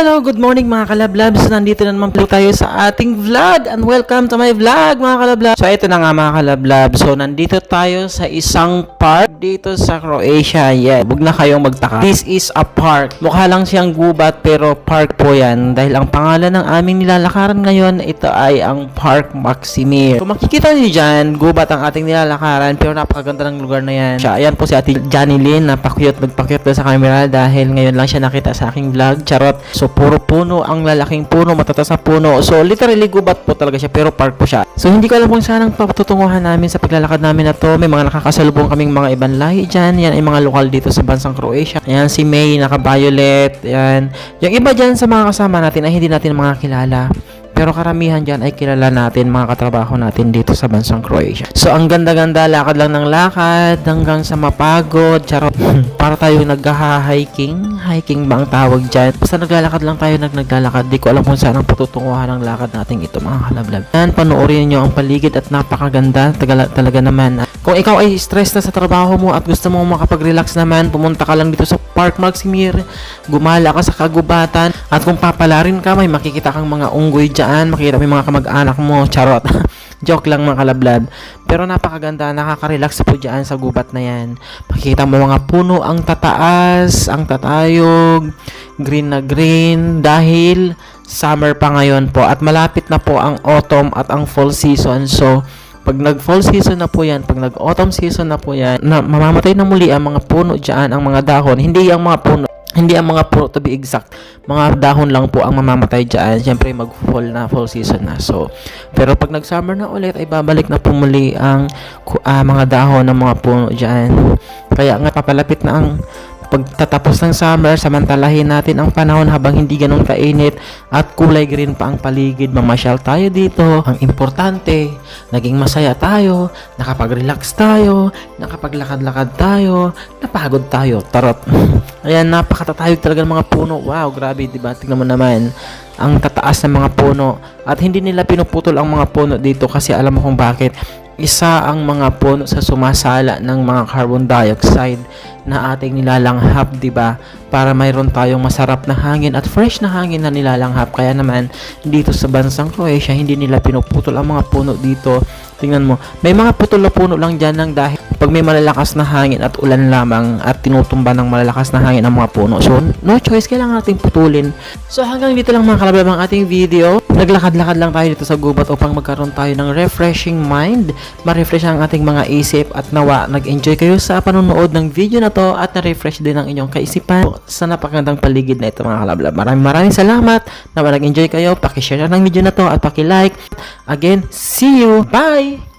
Hello, good morning mga kalablabs. Nandito na naman po tayo sa ating vlog and welcome to my vlog mga kalablabs. So ito na nga mga kalablabs. So nandito tayo sa isang park dito sa Croatia. Yeah, huwag na kayong magtaka. This is a park. Mukha lang siyang gubat pero park po yan. Dahil ang pangalan ng aming nilalakaran ngayon, ito ay ang Park Maximir. Kung makikita niyo dyan, gubat ang ating nilalakaran pero napakaganda ng lugar na yan. Siya, ayan po si ate Johnny Lynn. Napakyut, nagpakyut doon sa camera dahil ngayon lang siya nakita sa aking vlog. Charot. So, puro puno ang lalaking puno, matatas na puno. So, literally gubat po talaga siya pero park po siya. So, hindi ko alam kung saan ang patutunguhan namin sa paglalakad namin na to. May mga nakakasalubong kaming mga ibang lahi dyan. Yan ay mga lokal dito sa bansang Croatia. Ayan, si May, naka-violet. Yan. Yung iba dyan sa mga kasama natin ay hindi natin mga kilala. Pero karamihan dyan ay kilala natin, mga katrabaho natin dito sa bansang Croatia. So, ang ganda-ganda, lakad lang ng lakad, hanggang sa mapagod, charot. Para tayo nagha-hiking. Hiking ba ang tawag dyan? Basta naglalakad lang tayo, nag naglalakad. Di ko alam kung saan ang patutunguhan ng lakad natin ito, mga kalablab. Yan, panoorin nyo ang paligid at napakaganda. Tagala, talaga naman. Kung ikaw ay stress na sa trabaho mo at gusto mo makapag-relax naman, pumunta ka lang dito sa Park Maximir, gumala ka sa kagubatan, at kung papalarin ka, may makikita kang mga unggoy dyan, makikita mo yung mga kamag-anak mo, charot. Joke lang mga kalablad. Pero napakaganda, nakaka-relax po dyan sa gubat na yan. Makikita mo mga puno ang tataas, ang tatayog, green na green, dahil summer pa ngayon po. At malapit na po ang autumn at ang fall season. So, pag nag-fall season na po yan, pag nag-autumn season na po yan, na mamamatay na muli ang mga puno dyan, ang mga dahon, hindi ang mga puno, hindi ang mga puno to be exact, mga dahon lang po ang mamamatay dyan. Siyempre, mag-fall na, fall season na. So, pero pag nag-summer na ulit, ay babalik na po muli ang ah, mga dahon ng mga puno dyan. Kaya nga, papalapit na ang pagtatapos ng summer, samantalahin natin ang panahon habang hindi ganun kainit at kulay green pa ang paligid. Mamasyal tayo dito. Ang importante, naging masaya tayo, nakapag-relax tayo, nakapaglakad-lakad tayo, napagod tayo. Tarot. Ayan, napakatatayog talaga ng mga puno. Wow, grabe, di ba? Tingnan mo naman ang tataas ng mga puno at hindi nila pinuputol ang mga puno dito kasi alam mo kung bakit isa ang mga puno sa sumasala ng mga carbon dioxide na ating nilalanghap, 'di ba? Para mayroon tayong masarap na hangin at fresh na hangin na nilalanghap. Kaya naman dito sa bansang Croatia, hindi nila pinuputol ang mga puno dito. Tingnan mo, may mga putol na puno lang diyan ng dahil pag may malalakas na hangin at ulan lamang at tinutumba ng malalakas na hangin ang mga puno. So, no choice, kailangan nating putulin. So, hanggang dito lang mga kalablab ang ating video. Naglakad-lakad lang tayo dito sa gubat upang magkaroon tayo ng refreshing mind, ma-refresh ang ating mga isip at nawa nag-enjoy kayo sa panonood ng video na to at na-refresh din ang inyong kaisipan sa napakagandang paligid na ito mga kalablab. Maraming maraming salamat na nag-enjoy kayo. Pakishare na ng video na to at paki-like. Again, see you! Bye!